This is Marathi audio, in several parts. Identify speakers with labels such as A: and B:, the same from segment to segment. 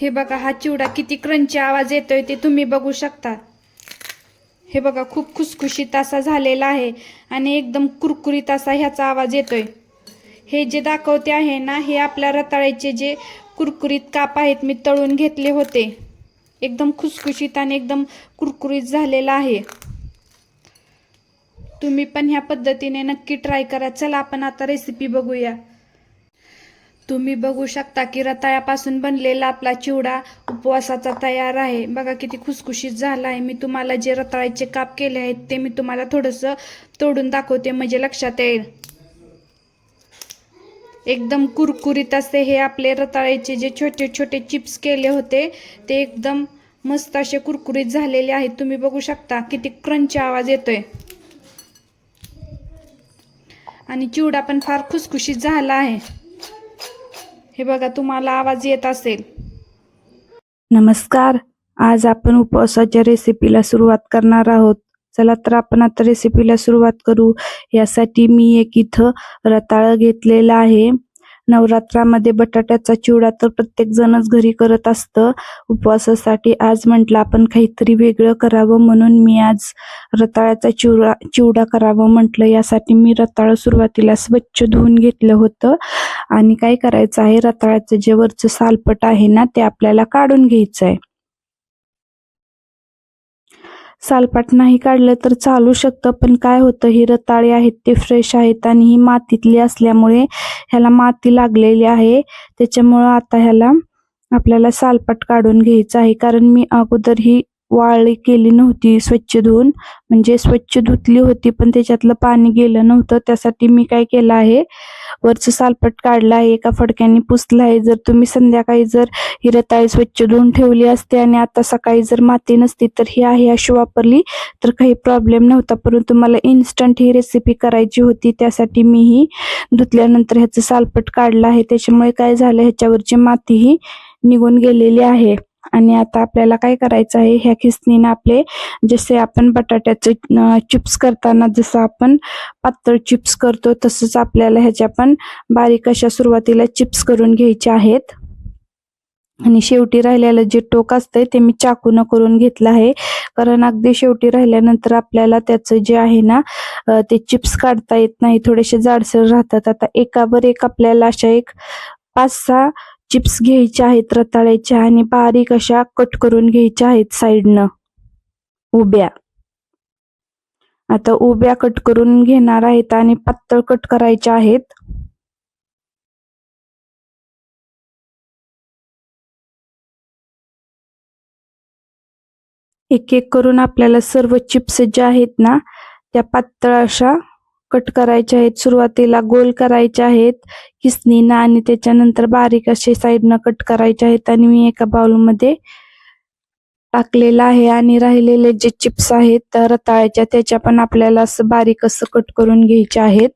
A: हे बघा हा चिवडा किती क्रंची आवाज येतोय ते तुम्ही बघू शकता. हे बघा खूप खुसखुशीत असा झालेला आहे आणि एकदम कुरकुरीत असा ह्याचा आवाज येतोय. हे जे दाखवते आहे ना हे आपल्या रताळ्याचे जे कुरकुरीत काप आहेत मी तळून घेतले होते. एकदम खुसखुशीत आणि एकदम कुरकुरीत झालेला आहे. तुम्ही पण ह्या पद्धतीने नक्की ट्राय करा. चला आपण आता रेसिपी बघूया. तुम्ही बघू शकता की रताळ्यापासून बनलेला आपला चिवडा उपवासाचा तयार आहे. बघा किती खुसखुशीत झाला आहे मी तुम्हाला जे रताळ्याचे काप केले आहेत ते मी तुम्हाला थोडंसं तोडून दाखवते. म्हणजे लक्षात येईल. एकदम कुरकुरीत असे हे आपले रताळ्याचे जे छोटे छोटे चिप्स केले होते ते एकदम मस्त असे कुरकुरीत झालेले आहेत. तुम्ही बघू शकता किती क्रंच आवाज येतोय. आणि चिवडा पण फार खुसखुशीत झाला आहे. हे बघा तुम्हाला आवाज येत असेल. नमस्कार. आज आपण उपवासाच्या रेसिपीला सुरुवात करणार आहोत. चला तर आपण आता रेसिपीला सुरुवात करू. यासाठी मी एक इथं रताळ घेतलेला आहे. नवरात्रामध्ये बटाट्याचा चिवडा तर प्रत्येक जणच घरी करत असतं. उपवासासाठी आज म्हटलं आपण काहीतरी वेगळं करावं म्हणून मी आज रताळ्याचा चिवडा चिवडा करावं म्हटलं. यासाठी मी रताळ सुरुवातीला स्वच्छ धुवून घेतलं होतं. आणि काय करायचं आहे रताळ्याचं जे वरचं सालपट आहे ना ते आपल्याला काढून घ्यायचं आहे सालपाट नाही काढलं तर चालू शकतं पण काय होतं ही रताळी आहेत ते फ्रेश आहेत आणि ही मातीतली असल्यामुळे ह्याला माती लागलेली आहे. त्याच्यामुळं आता ह्याला आपल्याला सालपाट काढून घ्यायचं आहे. कारण मी अगोदर ही वाळली केली नव्हती स्वच्छ धुवून. म्हणजे स्वच्छ धुतली होती पण त्याच्यातलं पाणी गेलं नव्हतं. त्यासाठी मी काय केलं आहे वरचं सालपट काढलं आहे. एका फडक्याने पुसलं आहे. जर तुम्ही संध्याकाळी जर ही रताळी स्वच्छ धुवून ठेवली असते आणि आता सकाळी जर माती नसती तर ही आहे अशी वापरली तर काही प्रॉब्लेम नव्हता. परंतु मला इन्स्टंट ही रेसिपी करायची होती. त्यासाठी मी ही धुतल्यानंतर ह्याचं सालपट काढलं आहे. त्याच्यामुळे काय झालं ह्याच्यावरची माती ही निघून गेलेली आहे. आणि आता आपल्याला काय करायचं आहे ह्या खिसणीनं आपले जसे आपण बटाट्याचे चिप्स करताना जसं आपण पातळ चिप्स करतो तसंच आपल्याला ह्याच्या पण बारीक अशा सुरुवातीला चिप्स करून घ्यायचे आहेत. आणि शेवटी राहिलेलं जे टोक असतंय ते मी चाकून करून घेतलं आहे. कारण अगदी शेवटी राहिल्यानंतर आपल्याला त्याचं जे आहे ना ते चिप्स काढता येत नाही थोडेसे जाडसर राहतात. आता एकावर एक आपल्याला अशा एक पाच सहा चिप्स घ्यायच्या आहेत रताळ्याच्या आणि बारीक अशा कट करून घ्यायच्या आहेत साईडनं. उभ्या. आता उभ्या कट करून घेणार आहेत आणि पातळ कट करायच्या आहेत. एक एक करून आपल्याला सर्व चिप्स ज्या आहेत ना त्या पातळ अशा कट करायचे आहेत. सुरुवातीला गोल करायचे आहेत. किसनीनं आणि त्याच्यानंतर बारीक असे साईडनं कट करायचे आहेत आणि मी एका बाउलमध्ये टाकलेला आहे आणि राहिलेले जे चिप्स आहेत रताळ्याच्या त्याच्या पण आपल्याला असं बारीक असं कट करून घ्यायचे आहेत.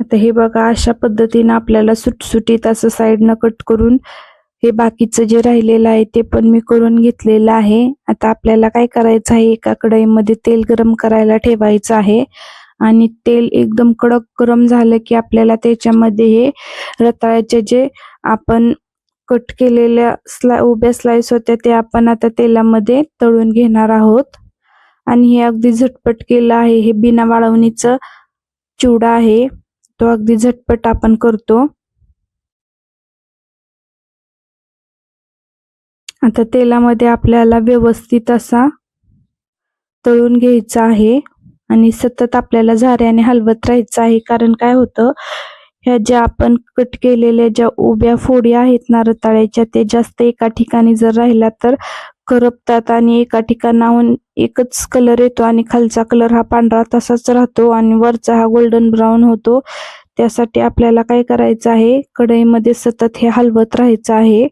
A: आता हे बघा अशा पद्धतीनं आपल्याला सुटसुटीत असं साईडनं कट करून हे बाकीचं जे राहिलेलं आहे ते पण मी करून घेतलेलं आहे. आता आपल्याला काय करायचं आहे? एका कढईमध्ये तेल गरम करायला ठेवायचं आहे. आणि तेल एकदम कडक गरम झालं की आपल्याला त्याच्यामध्ये हे रताळ्याचे जे आपण कट केलेल्या स्ला उभ्या स्लाइस होत्या ते आपण आता तेलामध्ये तळून घेणार आहोत. आणि हे अगदी झटपट केलं आहे. हे बिना वाळवणीचं चिवडा आहे. तो अगदी झटपट आपण करतो. आता तेलामध्ये आपल्याला व्यवस्थित असा तळून घ्यायचा आहे आणि सतत आपल्याला झाऱ्याने हलवत राहायचं आहे. कारण काय होतं ह्या ज्या आपण कट केलेल्या ज्या उभ्या फोडी आहेत ना रताळ्याच्या ते जास्त एका ठिकाणी जर राहिला तर करपतात आणि एका ठिकाणाहून एकच कलर येतो आणि खालचा कलर हा पांढरा तसाच राहतो आणि वरचा हा गोल्डन ब्राऊन होतो. त्यासाठी आपल्याला काय करायचं आहे? कढईमध्ये सतत हे हलवत राहायचं आहे.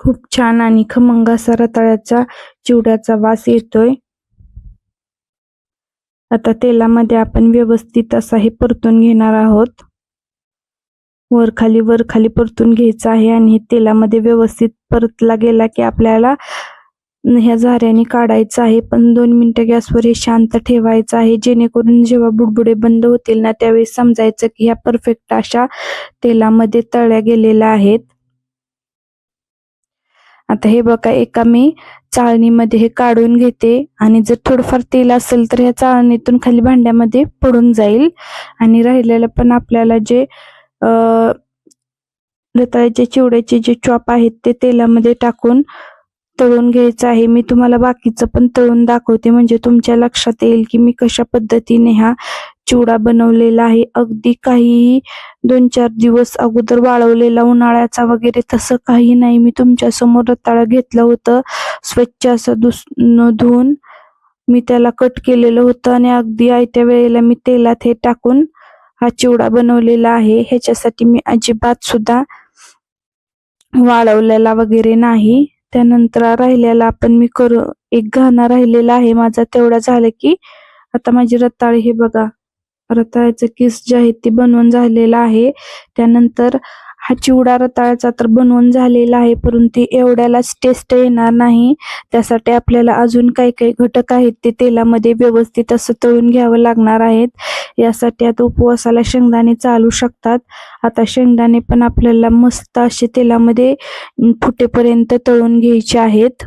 A: खूप छान आणि खमंग असा रताळ्याचा चिवड्याचा वास येतोय. आता तेलामध्ये आपण व्यवस्थित असा हे परतून घेणार आहोत. वर खाली वर खाली परतून घ्यायचं आहे आणि हे तेलामध्ये व्यवस्थित परतला गेला की आपल्याला ह्या झाऱ्याने काढायचं आहे. पण दोन मिनिटं गॅसवर हे शांत ठेवायचं आहे. जेणेकरून जेव्हा बुडबुडे बंद होतील ना त्यावेळी समजायचं की ह्या परफेक्ट अशा तेलामध्ये तळ्या गेलेल्या आहेत. आता हे बघा एका मी चाळणीमध्ये हे काढून घेते. आणि जर थोडंफार तेल असेल तर ह्या चाळणीतून खाली भांड्यामध्ये पडून जाईल. आणि राहिलेलं पण आपल्याला जे रताळ्याचे चिवड्याचे जे चॉप आहेत ते तेलामध्ये टाकून तळून घ्यायचं आहे. मी तुम्हाला बाकीचं पण तळून दाखवते. म्हणजे तुमच्या लक्षात येईल की मी कशा पद्धतीने ह्या चिवडा बनवलेला आहे. अगदी काहीही दोन चार दिवस अगोदर वाळवलेला उन्हाळ्याचा वगैरे तसं काही नाही. मी तुमच्यासमोर रताळं घेतलं होतं. स्वच्छ असं दुस धुवून मी त्याला कट केलेलं होतं आणि अगदी आयत्या वेळेला मी तेलात हे टाकून हा चिवडा बनवलेला आहे. ह्याच्यासाठी मी अजिबात सुद्धा वाळवलेला वगैरे नाही. त्यानंतर राहिलेला आपण मी करू एक घाणा राहिलेला आहे. माझा तेवढा झालं की आता माझी रताळी हे बघा. रताळ्याचं किस जे आहे ते बनवून झालेलं आहे. त्यानंतर हा चिवडा रताळ्याचा तर बनवून झालेला आहे परंतु एवढ्यालाच टेस्ट येणार नाही. त्यासाठी आपल्याला अजून काही काही घटक आहेत ते तेलामध्ये व्यवस्थित असं तळून घ्यावं लागणार आहेत. यासाठी आता उपवासाला शेंगदाणे चालू शकतात. आता शेंगदाणे पण आपल्याला मस्त असे तेलामध्ये फुटेपर्यंत तळून घ्यायचे आहेत.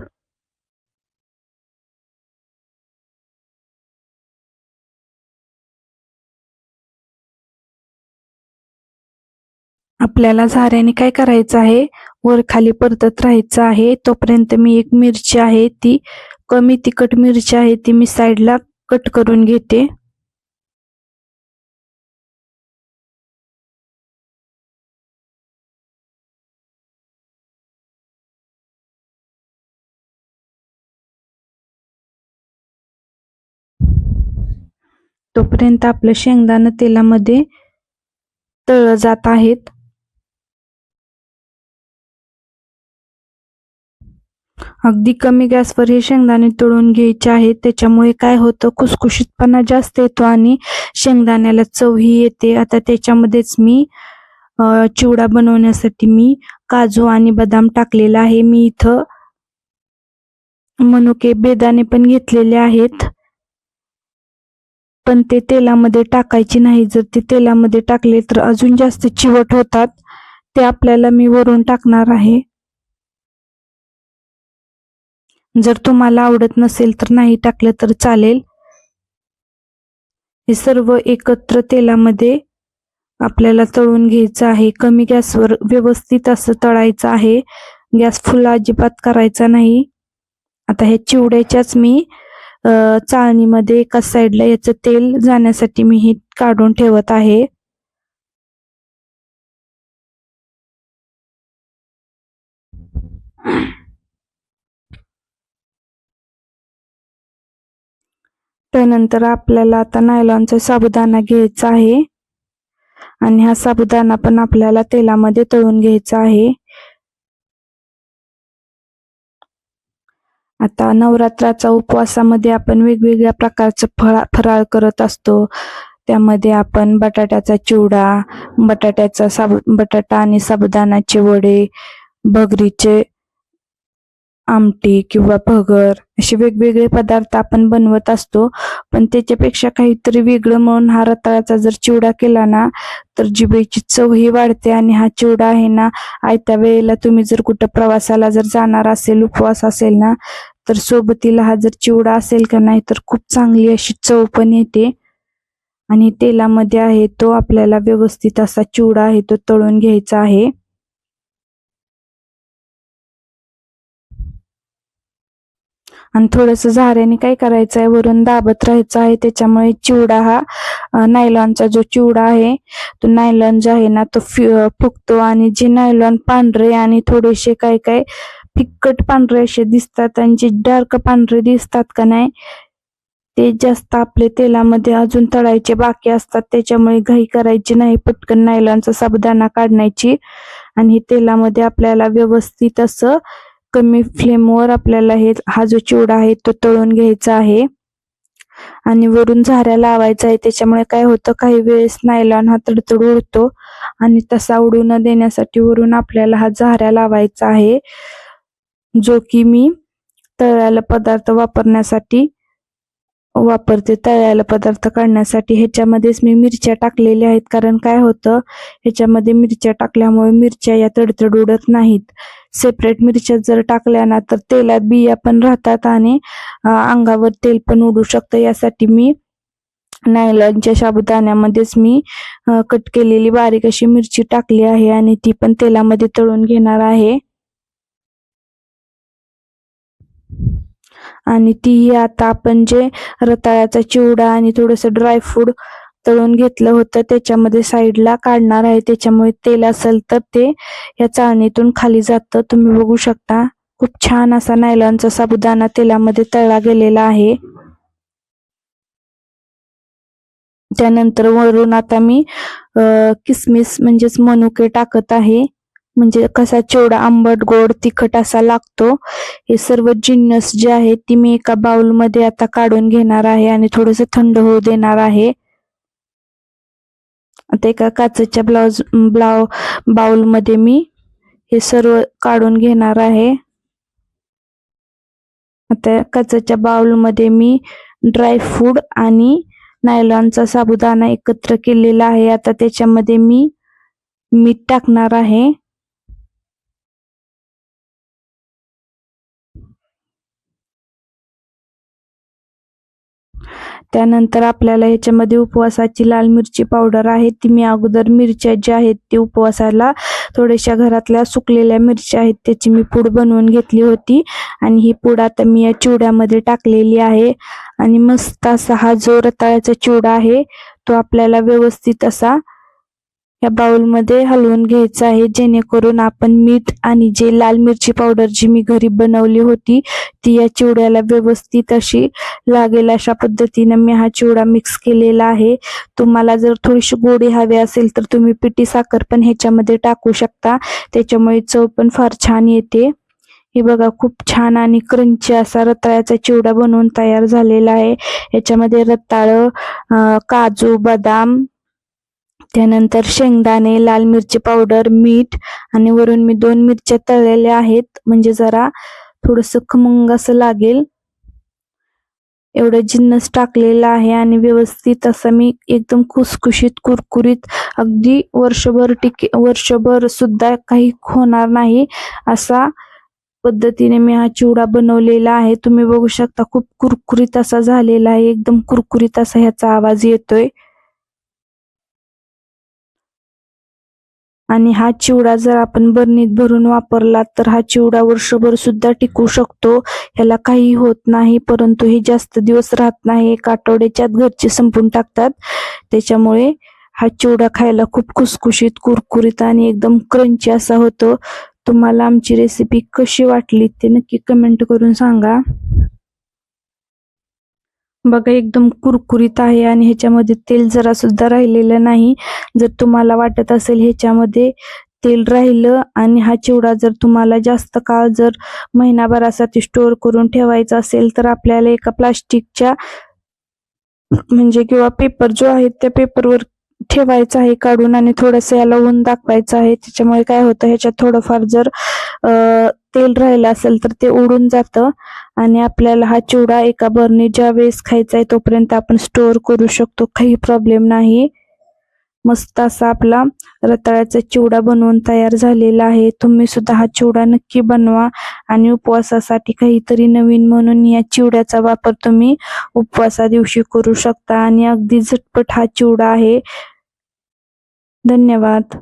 A: आपल्याला झाऱ्याने काय करायचं आहे? वर खाली परतत राहायचं आहे. तोपर्यंत मी एक मिरची आहे ती कमी तिखट मिरची आहे ती मी साईडला कट करून घेते. तोपर्यंत आपलं शेंगदाणं तेलामध्ये तळलं जात आहेत. अगदी कमी गॅसवर हे शेंगदाणे तळून घ्यायचे आहेत. त्याच्यामुळे काय होतं? खुसखुशीतपणा जास्त येतो आणि शेंगदाण्याला चवही येते. आता त्याच्यामध्येच मी चिवडा बनवण्यासाठी मी काजू आणि बदाम टाकलेला आहे. मी इथं मनुके बेदाणे पण घेतलेले आहेत. पण ते तेलामध्ये टाकायचे नाही. जर ते तेलामध्ये टाकले तर अजून जास्त चिवट होतात. ते आपल्याला मी वरून टाकणार आहे. जर तुम्हाला आवडत नसेल तर नाही टाकलं तर चालेल. हे सर्व एकत्र तेलामध्ये आपल्याला तळून घ्यायचं आहे. कमी गॅसवर व्यवस्थित असं तळायचं आहे. गॅस फुल अजिबात करायचा नाही. आता हे चिवड्याच्याच मी चाळणीमध्ये एका साईडला याचं तेल जाण्यासाठी मी हे काढून ठेवत आहे. त्यानंतर आपल्याला आता नायलॉनचा साबुदाणा घ्यायचा आहे. आणि हा साबुदाणा पण आपल्याला तेलामध्ये तळून घ्यायचा आहे. आता नवरात्राचा उपवासामध्ये आपण वेगवेगळ्या प्रकारचं फळा फराळ करत असतो. त्यामध्ये आपण बटाट्याचा चिवडा बटाट्याचा साबु बटाटा आणि साबुदाणाचे वडे भगरीचे आमटी किंवा भगर असे वेगवेगळे पदार्थ आपण बनवत असतो. पण त्याच्यापेक्षा काहीतरी वेगळं म्हणून हा रताळ्याचा जर चिवडा केला ना तर जिभेची चवही वाढते आणि हा चिवडा आहे ना आयत्या वेळेला तुम्ही जर कुठं प्रवासाला जर जाणार असेल उपवास असेल ना तर सोबतीला हा जर चिवडा असेल का नाही तर खूप चांगली अशी चव पण येते. आणि तेलामध्ये आहे तो आपल्याला व्यवस्थित असा चिवडा आहे तो तळून घ्यायचा आहे. आणि थोडस झाऱ्याने काय करायचं आहे वरून दाबत राहायचं आहे. त्याच्यामुळे चिवडा हा नायलॉनचा जो चिवडा आहे तो नायलॉन जो आहे ना तो फुगतो आणि जे नायलॉन पांढरे आणि थोडेसे काय काय फिक्कट पांढरे असे दिसतात आणि जे डार्क पांढरे दिसतात का नाही ते जास्त आपले तेलामध्ये अजून तळायचे बाकी असतात. त्याच्यामुळे घाई करायची नाही पटकन नायलॉनचा साबुदाणा काढण्याची. आणि तेलामध्ये आपल्याला व्यवस्थित असं कमी फ्लेमवर आपल्याला हे हा जो चिवडा आहे तो तळून घ्यायचा आहे. आणि वरून झाऱ्या लावायचा आहे. त्याच्यामुळे काय होतं काही वेळेस नायलॉन हा तडतड उडतो. आणि तसा उडू न देण्यासाठी वरून आपल्याला हा झाऱ्या लावायचा आहे. जो की मी तळ्याला पदार्थ वापरण्यासाठी वापरते तळ्याला पदार्थ काढण्यासाठी. ह्याच्यामध्येच मी मिरच्या टाकलेल्या आहेत. कारण काय होतं ह्याच्यामध्ये मिरच्या टाकल्यामुळे मिरच्या या तडतड उडत नाहीत. सेपरेट मिरच्या जर टाकल्या ना तर तेलात बिया पण राहतात आणि अंगावर तेल पण उडू शकतं. यासाठी मी नायलॉनच्या साबुदाण्यामध्येच मी कट केलेली बारीक अशी मिरची टाकली आहे आणि ती पण तेलामध्ये तळून घेणार आहे. आणि ती आता आपण जे रताळ्याचा चिवडा आणि थोडस ड्रायफ्रूट तळून घेतलं होतं. त्याच्यामध्ये साईडला काढणार आहे. त्याच्यामुळे तेल असेल तर ते या चाळणीतून खाली जातं. तुम्ही बघू शकता. खूप छान असा नायलॉनचा साबुदाणा तेलामध्ये तळला गेलेला आहे. त्यानंतर वरून आता मी किसमिस म्हणजेच मनुके टाकत आहे. म्हणजे कसा चिवडा आंबट गोड तिखट असा लागतो. हे सर्व जिन्नस जे आहेत ती मी एका बाउलमध्ये आता काढून घेणार आहे आणि थोडस थंड होऊ देणार आहे. आता एका काचेच्या ब्लाउज ब्लाउ बाउलमध्ये मी हे सर्व काढून घेणार आहे. आता काचेच्या बाउलमध्ये मी ड्रायफ्रूट आणि नायलॉनचा साबुदाणा एकत्र केलेला आहे. आता त्याच्यामध्ये मी मीठ टाकणार आहे. त्यानंतर आपल्याला ह्याच्यामध्ये उपवासाची लाल मिरची पावडर आहे ती मी अगोदर मिरच्या ज्या आहेत ती उपवासाला थोड्याशा घरातल्या सुकलेल्या मिरच्या आहेत त्याची मी पूड बनवून घेतली होती. आणि ही पूड आता मी या चिवड्यामध्ये टाकलेली आहे. आणि मस्त असा हा जो रताळ्याचा चिवडा आहे तो आपल्याला व्यवस्थित असा या बाउलमध्ये हलवून घ्यायचं आहे. जेणेकरून आपण मीठ आणि जे लाल मिरची पावडर जी मी घरी बनवली होती ती या चिवड्याला व्यवस्थित अशी लागेल अशा पद्धतीने मी हा चिवडा मिक्स केलेला आहे. तुम्हाला जर थोडीशी गोडी हवी असेल तर तुम्ही पिठी साखर पण ह्याच्यामध्ये टाकू शकता. त्याच्यामुळे चव पण फार छान येते. हे बघा खूप छान आणि क्रंची असा रताळ्याचा चिवडा बनवून तयार झालेला आहे. याच्यामध्ये रताळ काजू बदाम त्यानंतर शेंगदाणे लाल मिरची पावडर मीठ आणि वरून मी दोन मिरच्या तळलेल्या आहेत. म्हणजे जरा थोडस खमंग असं लागेल. एवढं जिन्नस टाकलेला आहे आणि व्यवस्थित असं मी एकदम खुसखुशीत कुरकुरीत अगदी वर्षभर टिके वर्षभर सुद्धा काही होणार नाही असा पद्धतीने मी हा चिवडा बनवलेला आहे. तुम्ही बघू शकता खूप कुरकुरीत असा झालेला आहे. एकदम कुरकुरीत असा ह्याचा आवाज येतोय. आणि हा चिवडा जर आपण बरणीत भरून वापरला तर हा चिवडा वर्षभर सुद्धा टिकू शकतो. ह्याला काही होत नाही परंतु हे जास्त दिवस राहत नाही. एक आठवड्याच्यात घरचे संपून टाकतात. त्याच्यामुळे हा चिवडा खायला खूप खुसखुशीत कुरकुरीत आणि एकदम क्रंची असा होतो. तुम्हाला आमची रेसिपी कशी वाटली ते नक्की कमेंट करून सांगा. बघा एकदम कुरकुरीत आहे आणि ह्याच्यामध्ये तेल जरा सुद्धा राहिलेलं नाही. जर तुम्हाला वाटत असेल ह्याच्यामध्ये तेल राहिलं आणि हा चिवडा जर तुम्हाला जास्त काळ जर महिनाभरासाठी स्टोअर करून ठेवायचा असेल तर आपल्याला एका प्लास्टिकच्या म्हणजे किंवा पेपर जो आहे त्या पेपरवर ठेवायचा आहे काढून आणि थोडंसं याला ऊन दाखवायचं आहे. त्याच्यामुळे काय होतं ह्याच्यात थोडंफार जर अं, तेल राहिलं असेल तर ते उडून जातं आणि आपल्याला हा चिवडा एका बरणी ज्या वेळेस खायचा आहे तोपर्यंत आपण स्टोअर करू शकतो. काही प्रॉब्लेम नाही. मस्त असा आपला रताळ्याचा चिवडा बनवून तयार झालेला आहे. तुम्ही सुद्धा हा चिवडा नक्की बनवा आणि उपवासासाठी काहीतरी नवीन म्हणून या चिवड्याचा वापर तुम्ही उपवासा दिवशी करू शकता आणि अगदी झटपट हा चिवडा आहे. धन्यवाद.